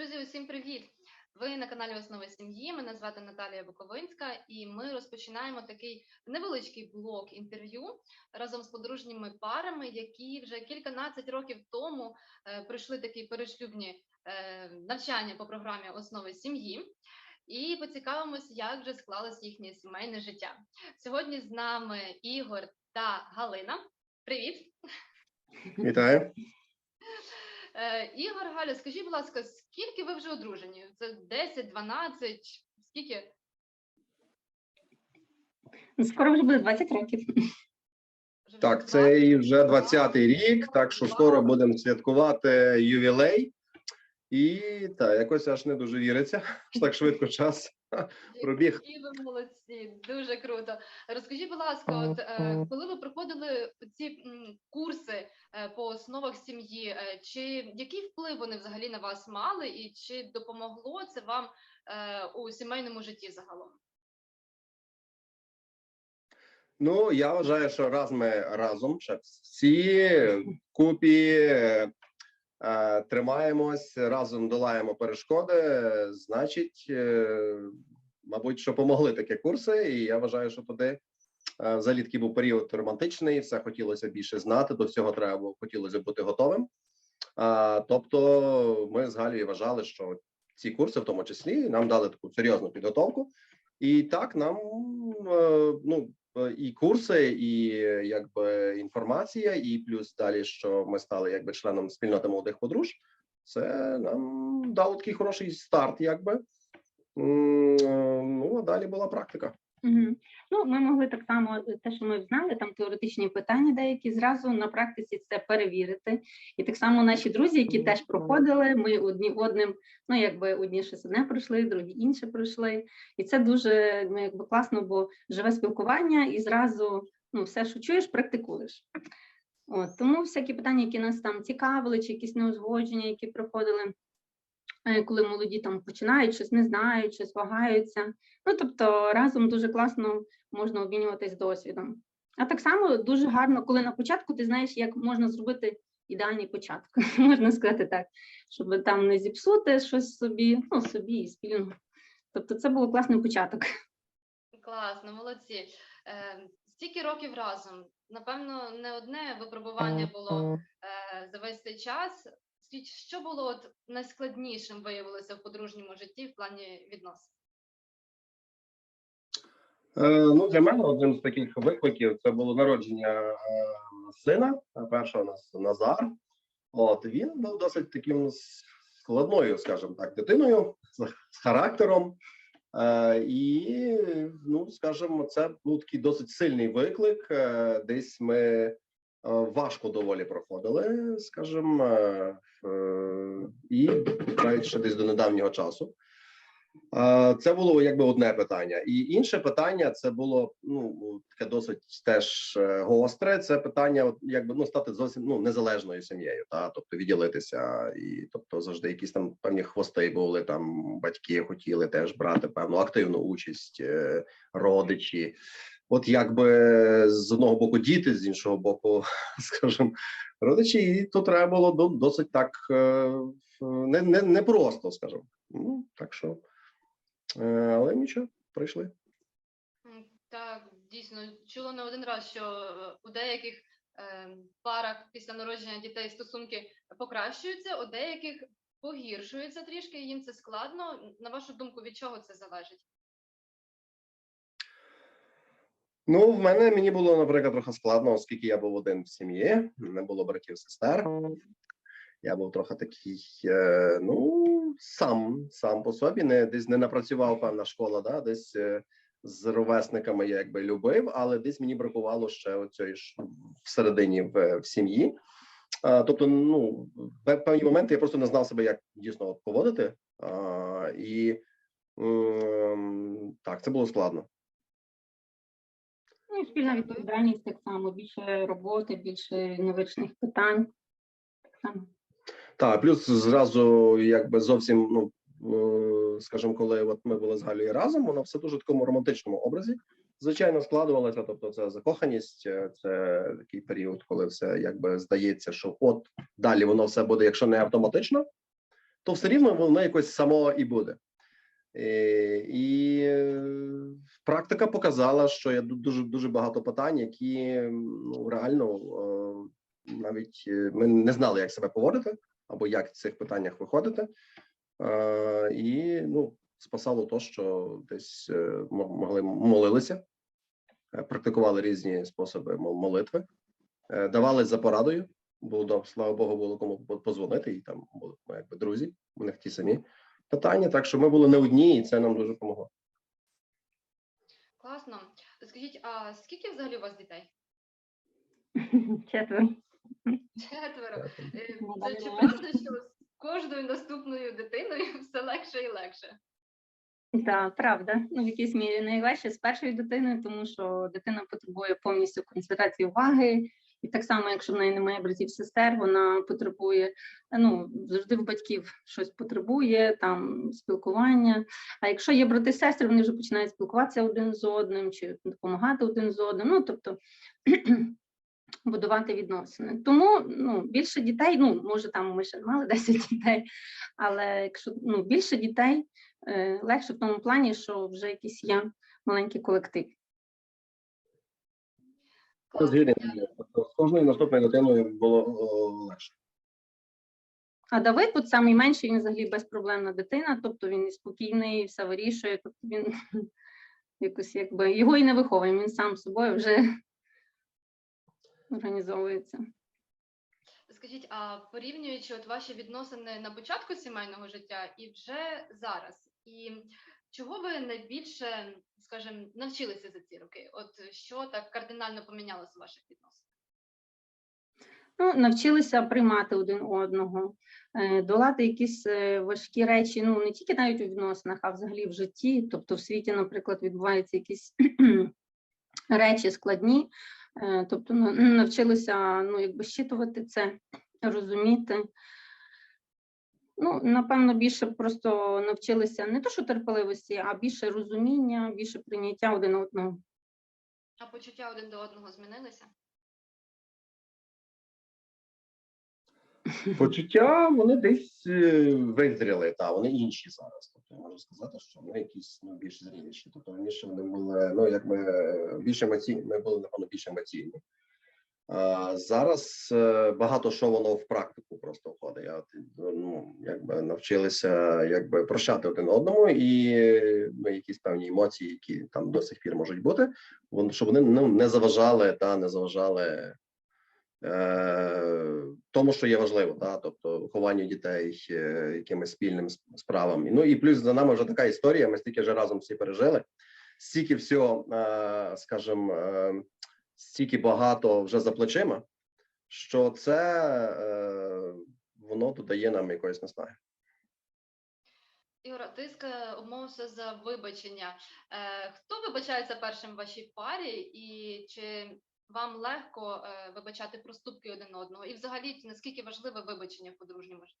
Друзі, усім привіт! Ви на каналі Основи сім'ї. Мене звати Наталія Буковинська, і ми розпочинаємо такий невеличкий блок інтерв'ю разом з подружніми парами, які вже кільканадцять років тому е, пройшли такі перешлюбні е, навчання по програмі Основи сім'ї. І поцікавимось, як же склалось їхнє сімейне життя. Сьогодні з нами Ігор та Галина. Привіт! Вітаю. Ігор Галя, скажіть, будь ласка, скільки ви вже одружені? Це 10, 12, скільки? Ну, Скоро вже буде 20 років. Вже Так, 20? це і вже 20-й рік, так що скоро будемо святкувати ювілей. І так, якось аж не дуже віриться, що так швидко час пробіг. Ви молодці, дуже круто. Розкажіть, будь ласка, от е, коли ви проходили ці курси е, по основах сім'ї, е, чи який вплив вони взагалі на вас мали, і чи допомогло це вам у сімейному житті загалом? Ну, я вважаю, що раз ми разом, ще всі купі тримаємось, разом долаємо перешкоди, значить, мабуть, що помогли такі курси, і я вважаю, що туди. е, Взагалі такий був період романтичний, все хотілося більше знати, до всього треба було хотілося бути готовим. А, тобто, ми з Галією вважали, що ці курси, в тому числі, нам дали таку серйозну підготовку, і так нам е, ну е, і курси, і якби інформація, і плюс далі, що ми стали якби членом спільноти молодих подруж. Це нам дало такий хороший старт, якби. Ну а далі була практика. Угу. Ну, ми могли так само е, те, що ми знали, там теоретичні питання деякі зразу на практиці це перевірити. І так само наші друзі, які теж проходили, ми одні одним, ну якби одні щось одне пройшли, другі інше пройшли. І це дуже ну, якби класно, бо живе спілкування і зразу ну, все, що чуєш, практикуєш. От, тому всякі питання, які нас там цікавили, чи якісь неузгодження, які проходили, коли молоді там починають щось не знають, щось вагаються. Ну тобто разом дуже класно можна обмінюватись досвідом. А так само дуже гарно, коли на початку ти знаєш, як можна зробити ідеальний початок, можна сказати так, щоб там не зіпсути щось собі, ну собі і спільно. Тобто це був класний початок. Класно, молодці. Е, стільки років разом. Напевно, не одне випробування було е, за весь цей час. Що було от найскладнішим виявилося в подружньому житті в плані відносин? Е, Ну, для мене одним з таких викликів це було народження е, сина. е, Першого у нас Назар. От він був досить таким складною, скажімо так, дитиною з, характером. І, ну, скажімо, це був такий досить сильний виклик. Десь ми важко доволі проходили, скажімо, е, е, і навіть десь до недавнього часу. Е, Це було якби одне питання, і інше питання це було ну таке досить теж е, гостре. Це питання, якби ну стати зовсім ну незалежною сім'єю, та тобто відділитися, і тобто завжди якісь там певні хвости були. Там батьки хотіли теж брати певну активну участь, е, родичі. От якби з одного боку діти, з іншого боку, скажімо, родичі, і то треба було до- досить так е, не, не, не просто, скажімо. Ну так що. Е, Але нічого, прийшли. Так, дійсно, чула не один раз, що е, у деяких парах після народження дітей стосунки покращуються, у деяких погіршуються трішки, їм це складно. На вашу думку, від чого це залежить? Ну, в мене мені було, наприклад, трохи складно, оскільки я був один в сім'ї, не було братів сестер. Я був трохи такий, е, ну, сам, сам по собі, не десь не напрацював певна школа, да, десь е, з ровесниками я якби любив, але десь мені бракувало ще оцієї ж всередині в, в сім'ї. А, тобто, ну, певні моменти я просто не знав себе, як дійсно поводити. А, і м, так, це було складно. Ну спільна відповідальність так само, більше роботи, більше невичних питань. Так само. Так, плюс зразу, якби зовсім, ну е, скажімо, коли от ми були з Галією разом, воно все дуже такому романтичному образі. Звичайно, складувалося. Тобто, це закоханість, е, це такий період, коли все якби здається, що от далі воно все буде, якщо не автоматично, то все рівно воно якось само і буде. Е, І е, практика показала, що є дуже дуже багато питань, які ну, реально е, навіть ми не знали, як себе поводити або як в цих питаннях виходити. І ну, спасало то, що десь могли молилися, практикували різні способи мол- молитви, давали за порадою. Було слава Богу, було кому по- позвонити, і там були ну, якби друзі, у них ті самі питання. Так що ми були не одні, і це нам дуже допомогло. Класно. Скажіть, а скільки взагалі у вас дітей? Четверо. Четверо. Е, Ну, Це чи правда, що з кожною наступною дитиною все легше і легше? Так, правда. Ну, в якійсь мірі найважче з першою дитиною, тому що дитина потребує повністю концентрації уваги. І так само, якщо в неї немає братів сестер, вона потребує, ну завжди в батьків щось потребує, там спілкування. А якщо є брати сестри, вони вже починають спілкуватися один з одним чи допомагати один з одним. Ну тобто будувати відносини. Тому ну, більше дітей, ну може там ми ще мали 10 дітей, але якщо ну, більше дітей, е, легше в тому плані, що вже якийсь є маленький колектив. Класно. Тобто з кожною наступною дитиною було легше. А Давид, от самий менший, він взагалі безпроблемна дитина, тобто він і спокійний, все вирішує, тобто він якось якби його і не виховує, він сам собою вже організовується. Скажіть, а порівнюючи от ваші відносини на початку сімейного життя і вже зараз, і чого ви найбільше, скажімо, навчилися за ці роки? От що так кардинально помінялося в ваших відносинах? Ну, навчилися приймати один одного, е, долати якісь е, важкі речі, ну не тільки навіть у відносинах, а взагалі в житті. Тобто в світі, наприклад, відбуваються якісь речі складні. Е, Тобто ну, навчилися ну, якби щитувати це, розуміти. Ну, напевно, більше просто навчилися не то, що терпеливості, а більше розуміння, більше прийняття один одного. А почуття один до одного змінилися? Почуття вони десь е, визріли, та вони інші зараз. Тобто я можу сказати, що вони якісь ну, більш зріліші. Тобто раніше вони були, ну як ми е, більш емоційні, ми були напевно більш емоційні. Зараз е, багато що воно в практику просто входить. Я, ну, якби навчилися якби прощати один одному, і ну, якісь певні емоції, які там до сих пір можуть бути, вони щоб вони ну, не заважали та не заважали е, тому, що є важливо, та тобто вихованню дітей е, якимось спільним справам. Ну і плюс за нами вже така історія. Ми стільки вже разом всі пережили, стільки всього, е, скажімо, стільки багато вже за плечима, що це е, воно додає нам якоїсь наснаги. Ігор, ти ска- обмовився за вибачення. Е, хто вибачається першим в вашій парі, і чи вам легко е, вибачати проступки один одного? І взагалі, наскільки важливе вибачення в подружньому житті?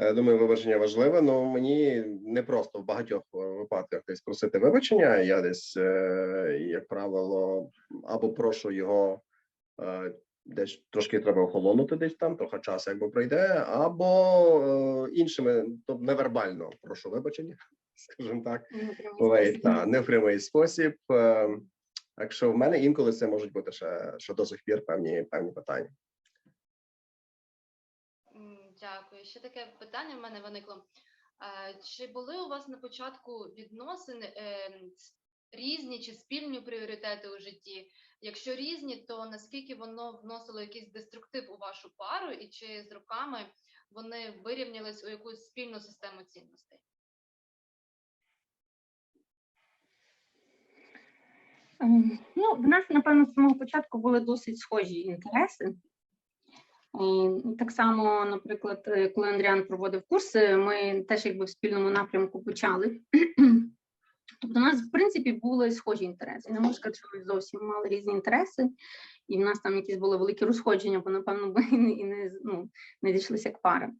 Е, Думаю, вибачення важливе, але мені не просто в багатьох е, випадках десь просити вибачення. Я десь, е, як правило, або прошу його десь трошки треба охолонути, десь там, трохи часу якби пройде, або іншими, тобто невербально прошу вибачення, скажімо так. Буває та не в прямий спосіб. Е, Так що в мене інколи це можуть бути ще, ще до сих пір певні певні питання. Дякую. Ще таке питання в мене виникло. Чи були у вас на початку відносин е, різні чи спільні пріоритети у житті? Якщо різні, то наскільки воно вносило якийсь деструктив у вашу пару, і чи з роками вони вирівнялись у якусь спільну систему цінностей? Ем, Ну, в нас, напевно, з самого початку були досить схожі інтереси. І так само, наприклад, е, коли Андріан проводив курси, ми теж якби в спільному напрямку почали. Тобто, у нас, в принципі, були схожі інтереси. Не можу сказати, що ми зовсім мали різні інтереси, і в нас там якісь були великі розходження, бо, напевно, ми і не, ну, не дійшлися як пара.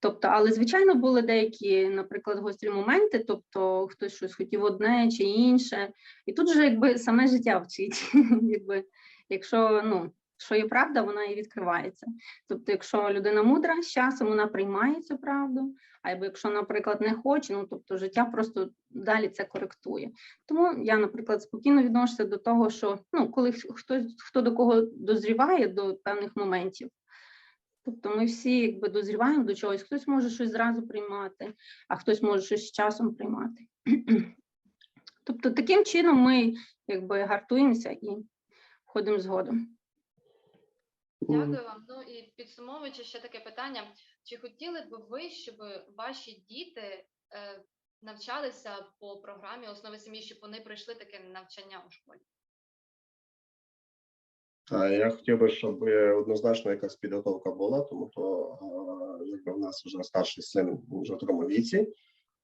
Тобто, але звичайно були деякі, наприклад, гострі моменти, тобто хтось щось хотів одне чи інше, і тут вже якби саме життя вчить. якби, якщо ну, що є правда, вона і відкривається. Тобто, якщо людина мудра, з часом вона приймає цю правду, або якщо, наприклад, не хоче, ну тобто життя просто далі це коректує. Тому я, наприклад, спокійно відношуся до того, що ну, коли хтось хто до кого дозріває до певних моментів. Тобто ми всі якби дозріваємо до чогось, хтось може щось зразу приймати, а хтось може щось з часом приймати. Тобто таким чином ми якби гартуємося і входимо згодом. Дякую вам. Ну і підсумовуючи ще таке питання: чи хотіли б ви, щоб ваші діти е, навчалися по програмі основи сім'ї, щоб вони пройшли таке навчання у школі? Я хотів би, щоб е, однозначно якась підготовка була, тому то е, якби в нас вже старший син вже в такому віці,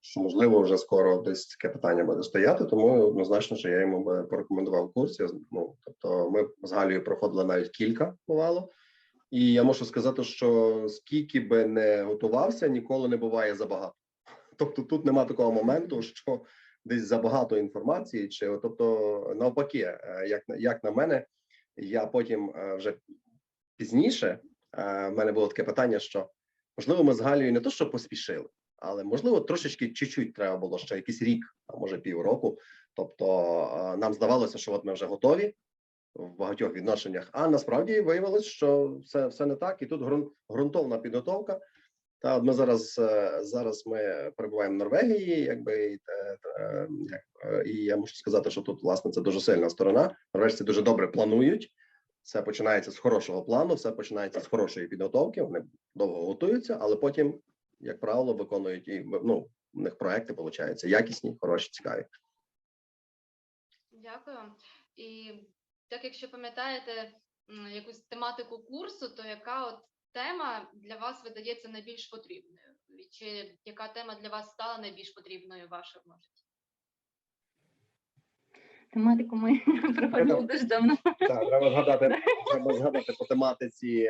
що можливо вже скоро десь таке питання буде стояти, тому однозначно, що я йому би порекомендував курс. Я, ну, тобто ми з Галією проходили навіть кілька бувало. І я можу сказати, що скільки би не готувався, ніколи не буває забагато. Тобто тут нема такого моменту, що десь забагато інформації, чи тобто навпаки, е, як на як на мене, я потім е, вже пізніше е, в мене було таке питання, що можливо, ми з Галією не то, що поспішили, але можливо, трошечки чуть-чуть треба було ще якийсь рік, а може півроку. Тобто нам здавалося, що от ми вже готові в багатьох відношеннях, а насправді виявилось, що все, все не так, і тут ґрун- ґрунтовна підготовка. Та от ми зараз е, зараз ми перебуваємо в Норвегії, якби і, е, і я можу сказати, що тут власне це дуже сильна сторона. Норвежці дуже добре планують. Все починається з хорошого плану, все починається з хорошої підготовки. Вони довго готуються, але потім, як правило, виконують і ну, у них проекти виходять якісні, хороші, цікаві. Дякую. І так, якщо пам'ятаєте якусь тематику курсу, то яка от тема для вас видається найбільш потрібною? Чи яка тема для вас стала найбільш потрібною в вашому житті? Тематику ми проводили дуже давно. Так, треба згадати, треба згадати по тематиці.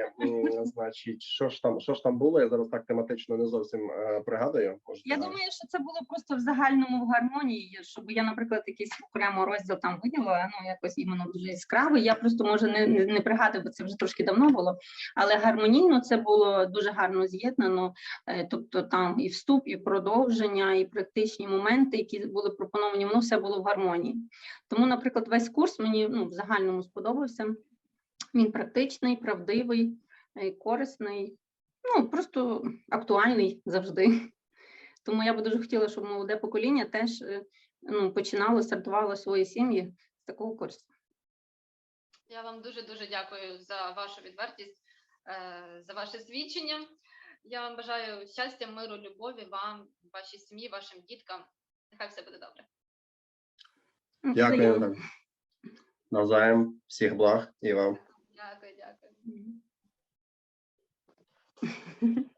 Значить, що ж там, що ж там було? Я зараз так тематично не зовсім е, пригадую. Я думаю, що це було просто в загальному в гармонії, щоб я, наприклад, якийсь окремо розділ там виділила, ну якось іменно дуже яскравий. Я просто може не, не, не пригадую, бо це вже трошки давно було. Але гармонійно це було дуже гарно з'єднано. Е, Тобто там і вступ, і продовження, і практичні моменти, які були пропоновані, воно все було в гармонії. Тому, наприклад, весь курс мені ну, в загальному сподобався. Він практичний, правдивий, е, корисний, ну просто актуальний завжди. Тому я би дуже хотіла, щоб молоде покоління теж е, ну, починало, стартувало свої сім'ї з такого курсу. Я вам дуже дуже дякую за вашу відвертість, е, за ваше свідчення. Я вам бажаю щастя, миру, любові вам, вашій сім'ї, вашим діткам. Нехай все буде добре. Дякую. Навзаєм, всіх благ і вам. Дякую, дякую.